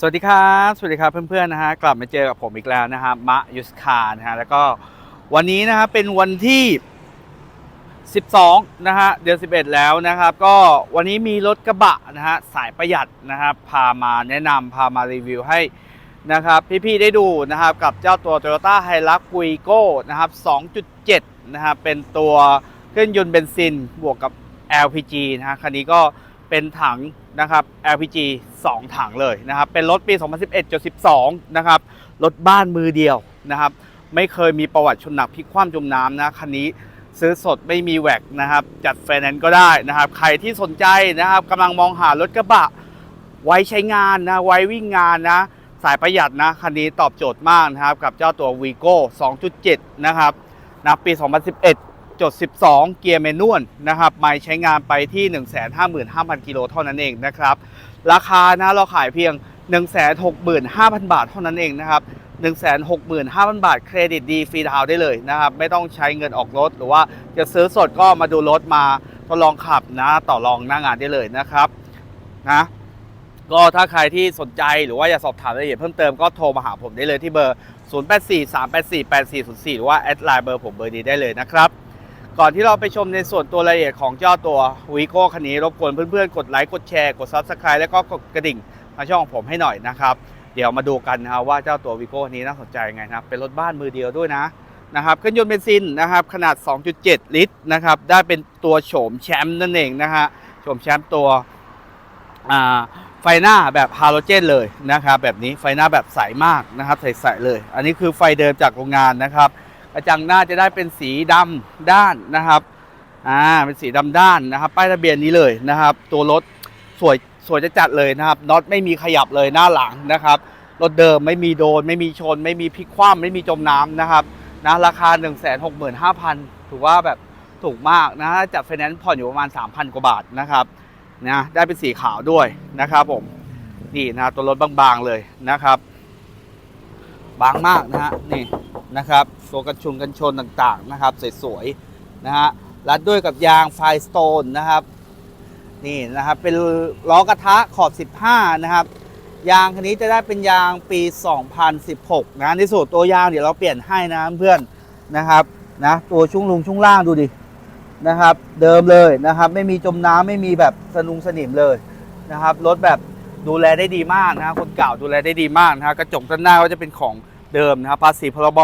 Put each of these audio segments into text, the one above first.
สวัสดีครับ สวัสดีครับเพื่อนๆนะฮะกลับมาเจอกับผมอีกแล้วนะฮะมะยุสคานะฮะแล้วก็วันนี้นะฮะเป็นวันที่ 12 นะฮะเดือน11 แล้วนะครับ ก็วันนี้มีรถกระบะนะฮะสายประหยัดนะครับพามาแนะนำพามารีวิวให้นะครับ พี่ๆได้ดูนะครับกับเจ้าตัว Toyota h i l u x w i g o นะครับ 2.7 นะครับเป็นตัวเครื่องยนต์เบนซินบวกกับ LPG นะฮะคันนี้ก็ เป็นถังนะครับ LPG 2 ถังเลยนะครับ เป็นรถปี 2011-12 นะครับ รถบ้านมือเดียวนะครับ ไม่เคยมีประวัติชนหนักพลิกคว่ำจมน้ำนะ คันนี้ซื้อสดไม่มีแหวกนะครับ จัดไฟแนนซ์ก็ได้นะครับ ใครที่สนใจนะครับกำลังมองหารถกระบะ ไว้ใช้งานนะ ไว้วิ่งงานนะ สายประหยัดนะ คันนี้ตอบโจทย์มากนะครับ กับเจ้าตัว Vigo 2.7 นะครับนะปี 2011 จด 12 เกียร์แมนนวลนะครับไม่ใช้งานไปที่ 155,000 กิโลเท่านั้นเองนะครับ ราคานะเราขายเพียง 165,000 บาทเท่านั้นเองนะครับ 165,000 บาท เครดิตดีฟรีดาวน์ได้เลยนะครับ ไม่ต้องใช้เงินออกรถ หรือว่าจะซื้อสดก็มาดูรถมาทดลองขับนะต่อรองหน้างานได้เลยนะครับนะก็ถ้าใครที่สนใจหรือว่าอยากสอบถามรายละเอียดเพิ่มเติมก็โทรมาหาผมได้เลยที่เบอร์ 0843848404 หรือว่าแอดไลน์เบอร์ผมเบอร์นี้ได้เลยนะครับ ก่อนที่เราไปชมในส่วนตัวรายละเอียดของเจ้าตัววีโก้คันนี้รบกวนเพื่อนๆ กดไลค์กดแชร์กด Subscribe แล้วก็กดกระดิ่งมาช่องผมให้หน่อยนะครับ เดี๋ยวมาดูกันนะครับว่าเจ้าตัววีโก้คันนี้น่าสนใจไงนะครับเป็นรถบ้านมือเดียวด้วยนะนะครับเครื่องยนต์เบนซินนะครับขนาด 2.7 ลิตรนะครับได้เป็นตัวโฉมแชมป์นั่นเองนะฮะโฉมแชมป์ตัวไฟหน้าแบบฮาโลเจนเลยนะครับแบบนี้ไฟหน้าแบบใสมากนะครับใสๆเลย อันนี้คือไฟเดิมจากโรงงานนะครับ กระจังหน้าจะได้เป็นสีดำด้านนะครับอ่าเป็นสีดำด้านนะครับ ป้ายทะเบียนนี้เลยนะครับ ตัวรถสวยสวยจะจัดเลยนะครับน็อตไม่มีขยับเลยหน้าหลังนะครับรถเดิมไม่มีโดน ไม่มีชน ไม่มีพลิกคว่ำไม่มีจมน้ำนะครับนะราคา 1 6 5 0 0 0ถือว่าแบบถูกมากนะจัดไฟแนนซ์ผ่อนอยู่ประมาณ 3,000 กว่าบาทนะครับนะได้เป็นสีขาวด้วยนะครับผมนี่นะตัวรถบางๆเลยนะครับ บางมากนะฮะนี่ นะครับตัวกันชุนกันชนต่างๆนะครับ สวยๆนะฮะรัดด้วยกับยางไฟสโตนนะครับนี่นะครับเป็นล้อกระทะขอบ 15 นะครับ ยางคันนี้จะได้เป็นยางปี 2016 นะในส่วนตัวยางเดี๋ยวเราเปลี่ยนให้นะเพื่อนนะครับนะตัวช่วงลุงช่วงล่างดูดินะครับ เดิมเลยนะครับ ไม่มีจมน้ำไม่มีแบบสนุงสนิมเลยนะครับรถแบบดูแลได้ดีมากนะคคนเก่าดูแลได้ดีมากนะครกระจกด้านหน้าก็จะเป็นของ เดิมนะครับภาษีพรบ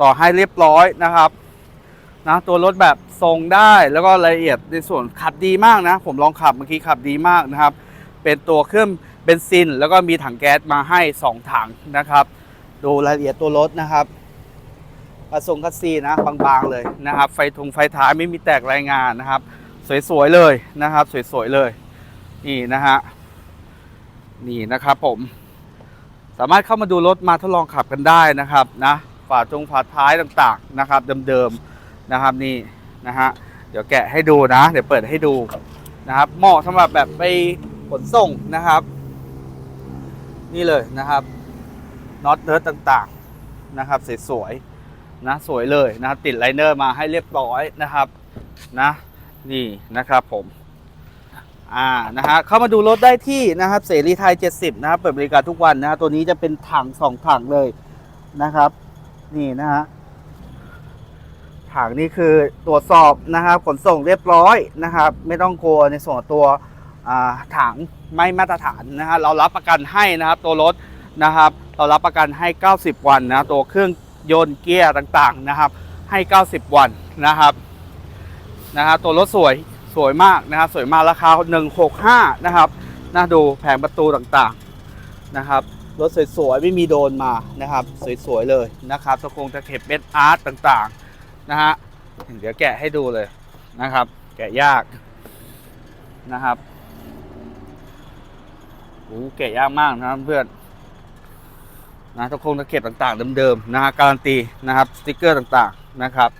ต่อให้เรียบร้อยนะครับนะตัวรถแบบทรงได้แล้วก็รายละเอียดในส่วนขับดีมากนะ ผมลองขับเมื่อกี้ขับดีมากนะครับ เป็นตัวเครื่องเบนซิน แล้วก็มีถังแก๊สมาให้ 2 ถังนะครับ ดูรายละเอียดตัวรถนะครับกระทรงคัสซีนะบางๆเลยนะครับ ไฟทงไฟท้ายไม่มีแตกรายงานนะครับ สวยๆเลยนะครับ สวยๆเลย นี่นะฮะนี่นะครับผม สามารถเข้ามาดูรถมาทดลองขับกันได้นะครับนะฝาจงฝาท้ายต่างๆนะครับเดิมๆนะครับนี่นะฮะเดี๋ยวแกะให้ดูนะ เดี๋ยวเปิดให้ดูนะครับเหมาะสำหรับแบบไปขนส่งนะครับ นี่เลยนะครับน็อตเนิร์ดต่างๆนะครับสวยๆนะสวยเลยนะครับติดไลเนอร์มาให้เรียบร้อยนะครับนะนี่นะครับผม อ่านะฮะเข้ามาดูรถได้ที่นะครับเสรีไทย 70 นะครับเปิดบริการทุกวันนะฮะตัวนี้จะเป็นถังสองถังเลยนะครับ นี่นะฮะถังนี่คือตรวจสอบนะครับขนส่งเรียบร้อยนะครับ ไม่ต้องกลัวในส่วนตัวถังไม่มาตรฐานนะฮะเรารับประกันให้นะครับ ตัวรถนะครับ เรารับประกันให้ 90 วันนะตัวเครื่องยนต์เกียร์ต่างๆนะครับ ให้ 90 วันนะครับนะฮะตัวรถสวย สวยมากนะครับสวยมากราคา 165 นะครับน่าดูแผงประตูต่างๆนะครับรถสวยๆไม่มีโดนมานะครับ สวยๆเลยนะครับตะโคงตะเข็บเม็ดอาร์ตต่างๆนะฮะเดี๋ยวแกะให้ดูเลยนะครับ แกะยากนะครับโอ้แกะยากมากนะครับเพื่อนนะตะโคงตะเข็บต่างๆเดิมๆนะฮะการันตีนะครับสติกเกอร์ต่างๆนะครับ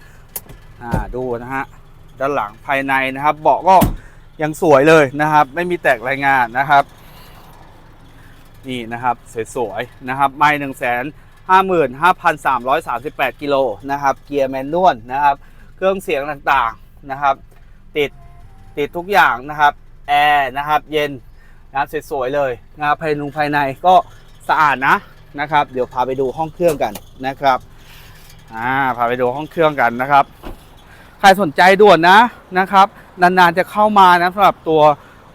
อ่าดูนะฮะ ด้านหลังภายในนะครับ เบาะก็ยังสวยเลยนะครับ ไม่มีแตกรายงานนะครับ นี่นะครับสวยๆนะครับไม่หนึ่งแสนห้าหมื่นห้าพันสามร้อยสามสิบแปดกิโลนะครับ เกียร์แมนนวลนะครับ เครื่องเสียงต่างๆนะครับ ติดติดทุกอย่างนะครับแอร์นะครับเย็นนะครับสวยๆเลยนะครับภายในภายในก็สะอาดนะนะครับ เดี๋ยวพาไปดูห้องเครื่องกันนะครับอ่าพาไปดูห้องเครื่องกันนะครับ ใครสนใจด่วนนะนะครับ นานๆจะเข้ามานะสำหรับตัว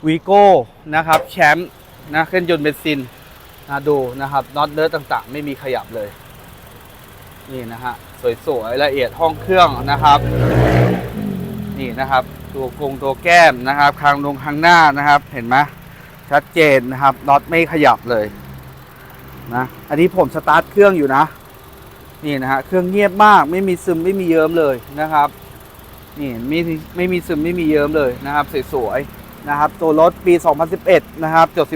วีโก้นะครับแชมป์นะเครื่องยนต์เบนซินนะดูนะครับน็อตเนื้อต่างๆ ไม่มีขยับเลย นี่นะฮะสวยๆละเอียดห้องเครื่องนะครับ นี่นะครับ ตัวกรงตัวแก้มนะครับคางลงคางหน้านะครับ เห็นไหมชัดเจนนะครับน็อตไม่ขยับเลยนะอันนี้ผมสตาร์ทเครื่องอยู่นะ นี่นะฮะเครื่องเงียบมากไม่มีซึมไม่มีเยิ้มเลยนะครับ นี่ไม่มีไม่มีซึมไม่มีเยิ้มเลยนะครับสวยๆนะครับ ตัวรถปี 2011 นะครับจด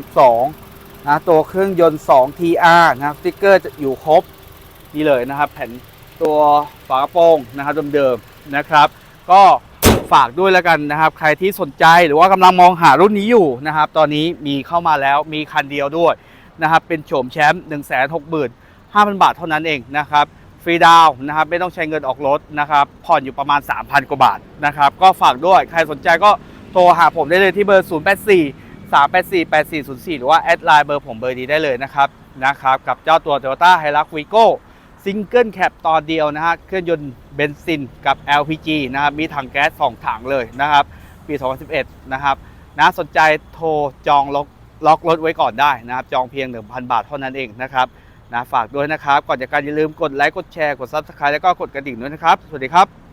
12 นะตัวเครื่องยนต์ 2 TR นะครับสติ๊กเกอร์จะอยู่ครบนี่เลยนะครับ แผ่นตัวฝากระโปรงนะครับเดิมๆนะครับ ก็ฝากด้วยแล้วกันนะครับ ใครที่สนใจหรือว่ากำลังมองหารุ่นนี้อยู่นะครับ ตอนนี้มีเข้ามาแล้วมีคันเดียวด้วยนะครับ เป็นโฉมแชมป์1 6 5 0 0 0บาทเท่านั้นเองนะครับ ฟรีดาวนะครับไม่ต้องใช้เงินออกรถนะครับผ่อนอยู่ประมาณ 3,000 กว่าบาทนะครับก็ฝากด้วยใครสนใจก็โทรหาผมได้เลยที่เบอร์ 084 384 8404 หรือว่าแอดไลน์เบอร์ผมเบอร์นี้ได้เลยนะครับนะครับกับเจ้าตัว Toyota Hilux Vigo ซิงเกิลแคปตอนเดียวนะฮะเครื่องยนต์เบนซินกับ LPG นะครับมีถังแก๊ส 2 ถังเลยนะครับปี 2011 นะครับนะสนใจโทรจองล็อกล็อกรถไว้ก่อนได้นะครับจองเพียง 1,000 บาทเท่านั้นเองนะครับ นะฝากด้วยนะครับ ก่อนจากการอย่าลืมกดไลค์กดแชร์กด Subscribe แล้วก็กดกระดิ่งด้วยนะครับ สวัสดีครับ